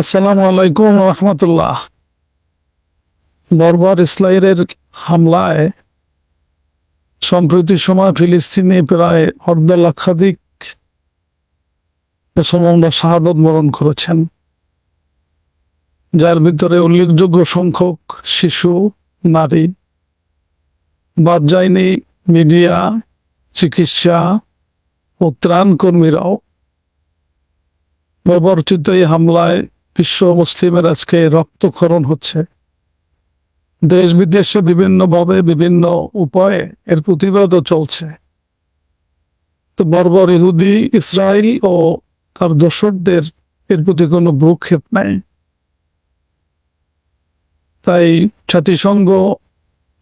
আসসালামু আলাইকুম রহমতুল্লাহ। বর্বর ইসরায়েলের হামলায় সম্প্রতি সময় ফিলিস্তিনে প্রায় অর্ধ লক্ষাধিক মুসলমানরা শাহাদত বরণ করেছেন। যার ভিতরে উল্লেখযোগ্য সংখ্যক শিশু, নারী, বাদ যায়নি মিডিয়া, চিকিৎসা ও ত্রাণ কর্মীরাও। ব্যবহৃত এই হামলায় বিশ্ব মুসলিমের আজকে রক্তক্ষরণ হচ্ছে। দেশ বিদেশে বিভিন্ন ভাবে বিভিন্ন উপায়ে এর প্রতিবাদও চলছে। তো বর্বর ইহুদি ইসরায়েল ও তার দর্শকদের এর প্রতি কোনো ভ্রুক্ষেপ নাই। তাই জাতিসংঘ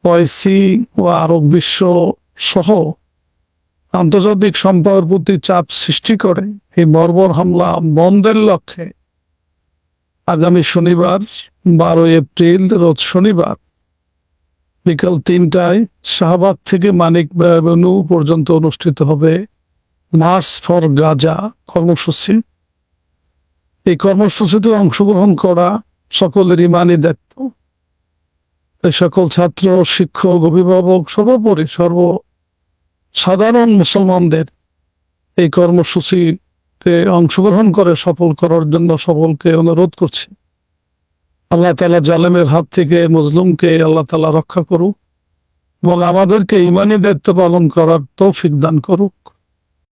ওয়াইসি ও আরব বিশ্ব সহ আন্তর্জাতিক সম্পর্কের প্রতি চাপ সৃষ্টি করে এই বর্বর হামলা বন্ধের লক্ষ্যে আগামী শনিবার, বারোই এপ্রিল, রোজ শনিবার, বিকাল তিনটায় শাহবাগ থেকে মানিক অ্যাভিনিউ পর্যন্ত অনুষ্ঠিত হবে মার্চ ফর গাজা কর্মসূচি। এই কর্মসূচিতে অংশগ্রহণ করা সকলের দায়িত্ব। এই সকল ছাত্র, শিক্ষক, অভিভাবক, সর্বোপরি সর্ব সাধারণ মুসলমানদের এই কর্মসূচিতে অংশগ্রহণ করে, সফল করার জন্য সকলকে অনুরোধ করছি। আল্লাহ তালা জালেমের হাত থেকে মজলুমকে আল্লাহ তালা রক্ষা করুক এবং আমাদেরকে ইমানি দায়িত্ব পালন করার তৌফিক দান করুক।